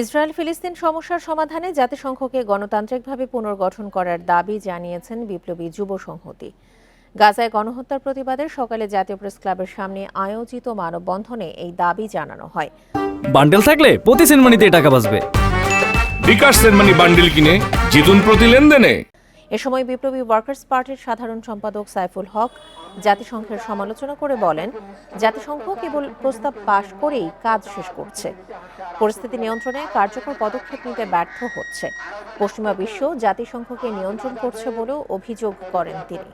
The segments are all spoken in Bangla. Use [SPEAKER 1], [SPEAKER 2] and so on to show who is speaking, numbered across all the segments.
[SPEAKER 1] ইসরায়েল ফিলিস্তিন সমস্যার সমাধানে জাতিসংঘকে গণতান্ত্রিকভাবে পুনর্গঠন করার দাবি জানিয়েছেন বিপ্লবী যুব সংহতি। গাজায় গণহত্যার প্রতিবাদে সকালে জাতীয় প্রেস ক্লাবের সামনে আয়োজিত মানববন্ধনে এই দাবি জানানো হয়।
[SPEAKER 2] বান্ডেল থাকলে প্রতি সেনমানিতে টাকা বাঁচবে।
[SPEAKER 3] বিকাশ সেনমানি বান্ডেল কিনে জিতুন প্রতি লেনদেনে।
[SPEAKER 1] এ সময় বিপ্লবী ওয়ার্কার্স পার্টির সাধারণ সম্পাদক সাইফুল হক জাতিসংঘের সমালোচনা করে বলেন, জাতিসংঘ কেবল প্রস্তাব পাশ করেই কাজ শেষ করছে। পরিস্থিতি নিয়ন্ত্রণে কার্যকর পদক্ষেপ নিতে ব্যর্থ হচ্ছে। পশ্চিমা বিশ্ব জাতিসংঘকে নিয়ন্ত্রণ করছে বলেও অভিযোগ করেন তিনি।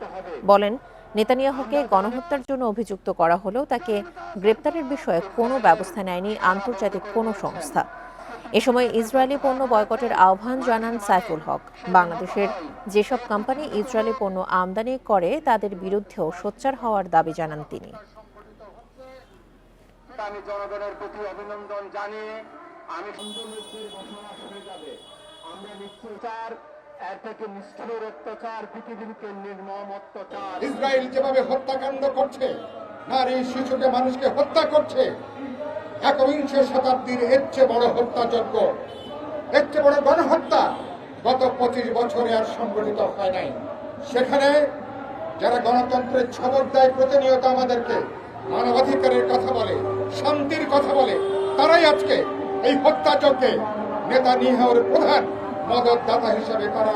[SPEAKER 1] বলেন, নেতানিয়াহুকে গণহত্যার জন্য অভিযুক্ত করা হলেও তাকে গ্রেপ্তারের বিষয়ে কোনো ব্যবস্থা নেয়নি আন্তর্জাতিক কোনো সংস্থা। এ সময় ইসরায়েলি পণ্য বয়কটের আহ্বান জানান সাইফুল হক। বাংলাদেশের যেসব কোম্পানি ইসরায়েলি পণ্য আমদানি করে তাদের বিরুদ্ধেও সোচ্চার হওয়ার দাবি জানান তিনি।
[SPEAKER 4] আমি জনগণের প্রতি অভিনন্দন জানিয়ে আমি সুন্দরমুক্তির ঘোষণা শুনে যাবে। আমরা নিশ্চয়তার এর থেকে নিষ্ঠুর অত্যাচার পৃথিবীকে নির্মম অত্যাচার।
[SPEAKER 5] ইসরায়েল যেভাবে হত্যাকাণ্ড করছে নারী শিশুকে মানুষকে হত্যা করছে একবিংশ শতাব্দীর এর চেয়ে বড় হত্যাযজ্ঞ, এর চেয়ে বড় গণহত্যা গত পঁচিশ বছরে আর সংগঠিত হয় নাই। সেখানে যারা গণতন্ত্রের ছবক দেয় প্রতিনিয়ত আমাদেরকে মানবাধিকারের কথা বলে, শান্তির কথা বলে, তারাই আজকে এই হত্যাযজ্ঞে নেতা নিহার প্রধান, মদতদাতা হিসেবে তারা